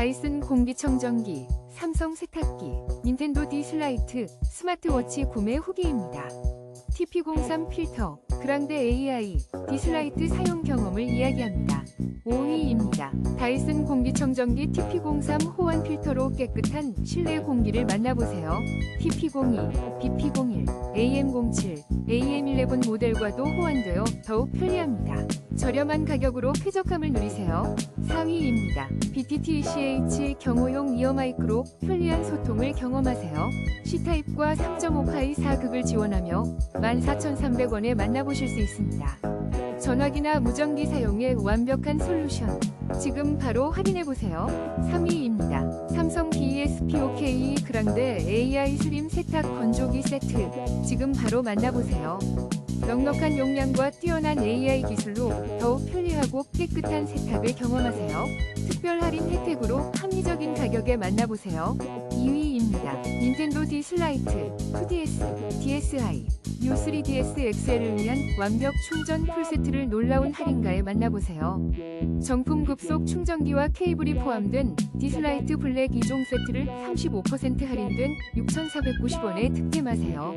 다이슨 공기청정기, 삼성 세탁기, 닌텐도 디슬라이트, 스마트워치 구매 후기입니다. TP03 필터, 그랑데 AI, 디슬라이트 사용 경험을 이야기합니다. 5위입니다. 다이슨 공기청정기 TP03 호환 필터로 깨끗한 실내 공기를 만나보세요. TP02, BP01, AM07, AM11 모델과도 호환되어 더욱 편리합니다. 저렴한 가격으로 쾌적함을 누리세요. 4위입니다. BTTCH 경호용 이어마이크로 편리한 소통을 경험하세요. C타입과 3.5파이 4극을 지원하며 14,300원에 만나보실 수 있습니다. 전화기나 무전기 사용에 완벽한 솔루션. 지금 바로 확인해보세요. 3위입니다. 삼성 BSPOK 그랑데 AI 슬림 세탁 건조기 세트. 지금 바로 만나보세요. 넉넉한 용량과 뛰어난 AI 기술로 더욱 편리하고 깨끗한 세탁을 경험하세요. 특별 할인 혜택으로 합리적인 가격에 만나보세요. 2위입니다. 닌텐도 디슬라이트 2DS, DSi, U3DS XL을 위한 완벽 충전 풀세트를 놀라운 할인가에 만나보세요. 정품 급속 충전기와 케이블이 포함된 디슬라이트 블랙 2종 세트를 35% 할인된 6,490원에 득템하세요.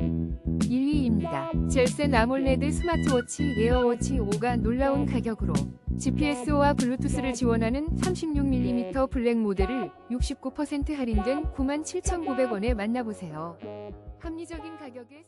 1위입니다. 젤센 아몰레드 스마트워치 에어워치 5가 놀라운 가격으로 GPS와 블루투스를 지원하는 36mm 블랙 모델을 69% 할인된 97,900원에 만나보세요. 합리적인 가격에